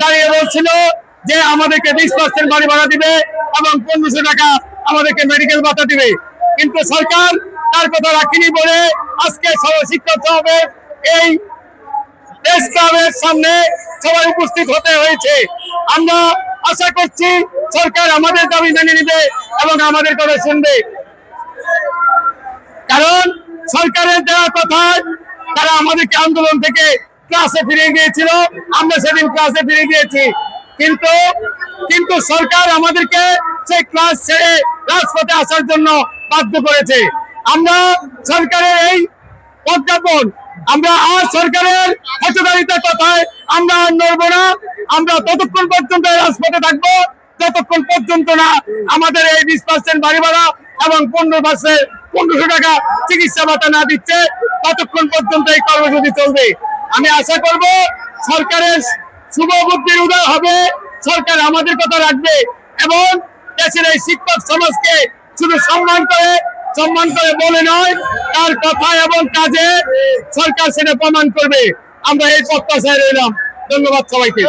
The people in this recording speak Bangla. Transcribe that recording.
দাঁড়িয়ে বলছিল যে আমাদেরকে বিশ পার্সেন্ট বাড়ি ভাড়া দিবে এবং পনেরোশো টাকা আমাদেরকে মেডিকেল ভাতা দিবে। কিন্তু সরকার তার কথা রাখেনি বলে আজকে শিক্ষক সমাবেশ এই সামনে সবাই উপস্থিত হতে হয়েছে। আমরা আশা করছি সরকার আমাদের দাবি মেনে নিবে এবং আমাদের কথা শুনবে। কারণ সরকারের দেওয়া কথায় তারা আমাদেরকে আন্দোলন থেকে ক্লাসে ফিরে গিয়েছিল, আমরা সেদিন ক্লাসে ফিরে গিয়েছি। কিন্তু কিন্তু সরকার আমাদেরকে সেই ক্লাস ছেড়ে রাজপথে আসার জন্য বাধ্য করেছে। আমরা সরকারের এই প্রজ্ঞাপন আমরা আর সরকারের হতদারিতার কথায় আমরা আর নড়বো না। আমরা ততক্ষণ পর্যন্ত রাজপথে থাকব, যতক্ষণ পর্যন্ত না আমাদের এই বিশ পার্সেন্ট বাড়ি ভাড়া এবং পনেরো পার্সেন্ট পনেরোশো টাকা চিকিৎসা ভাতা না দিচ্ছে, ততক্ষণ পর্যন্ত এই কর্মসূচি চলবে। আমি আশা করব সরকারের শুভ বুদ্ধির উদয় হবে। সরকার আমাদের কথা রাখবে এবং দেশের এই শিক্ষক সমাজকে শুধু সম্মান করে সম্মান করে বলে নয়, তার কথা এবং কাজে সরকার সেটা প্রমাণ করবে। আমরা এই প্রত্যাশায় রইলাম। ধন্যবাদ সবাইকে।